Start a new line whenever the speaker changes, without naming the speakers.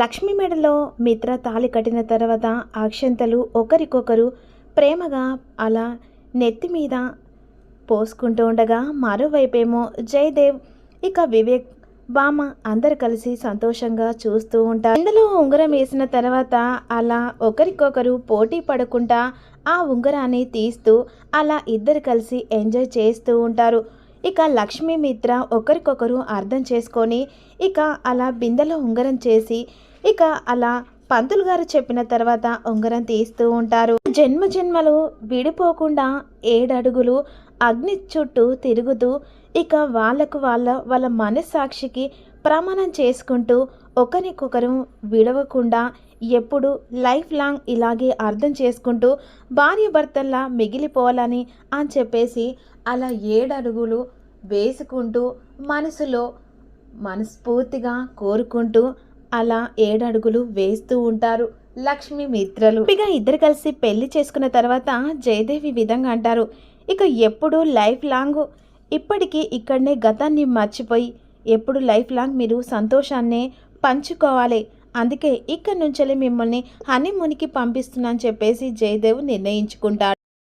లక్ష్మి మెడలో మిత్ర తాళి కట్టిన తర్వాత అక్షంతలు ఒకరికొకరు ప్రేమగా అలా నెత్తి మీద పోసుకుంటూ ఉండగా మరోవైపేమో జయదేవ్ ఇక వివేక్ బామ అందరు కలిసి సంతోషంగా చూస్తూ ఉంటారు. ఇందులో ఉంగరం వేసిన తర్వాత అలా ఒకరికొకరు పోటీ పడకుండా ఆ ఉంగరాన్ని తీస్తూ అలా ఇద్దరు కలిసి ఎంజాయ్ చేస్తూ ఉంటారు. ఇక లక్ష్మీ మిత్ర ఒకరికొకరు అర్థం చేసుకొని ఇక అలా బిందెలో ఉంగరం చేసి ఇక అలా పంతులు గారు చెప్పిన తర్వాత ఉంగరం తీస్తూ ఉంటారు. జన్మ జన్మలు విడిపోకుండా ఏడడుగులు అగ్ని చుట్టూ తిరుగుతూ ఇక వాళ్ళకు వాళ్ళ వాళ్ళ మనస్సాక్షికి ప్రమాణం చేసుకుంటూ ఒకరికొకరు విడవకుండా ఎప్పుడు లైఫ్ లాంగ్ ఇలాగే అర్థం చేసుకుంటూ భార్య భర్తల్లా మిగిలిపోవాలని అని చెప్పేసి అలా ఏడడుగులు వేసుకుంటూ మనసులో మనస్ఫూర్తిగా కోరుకుంటూ అలా ఏడడుగులు వేస్తూ ఉంటారు లక్ష్మి మిత్రలు. ఇక ఇద్దరు కలిసి పెళ్ళి చేసుకున్న తర్వాత జయదేవి విధంగా అంటారు ఇక ఎప్పుడు లైఫ్ లాంగ్. ఇప్పటికీ ఇక్కడనే గతాన్ని మర్చిపోయి ఎప్పుడు లైఫ్ లాంగ్ మీరు సంతోషాన్నే పంచుకోవాలి. అందుకే ఇక్కడి నుంచి మిమ్మల్ని హనీమూన్కి పంపిస్తున్నాను చెప్పేసి జయదేవ్ నిర్ణయించుకుంటాడు.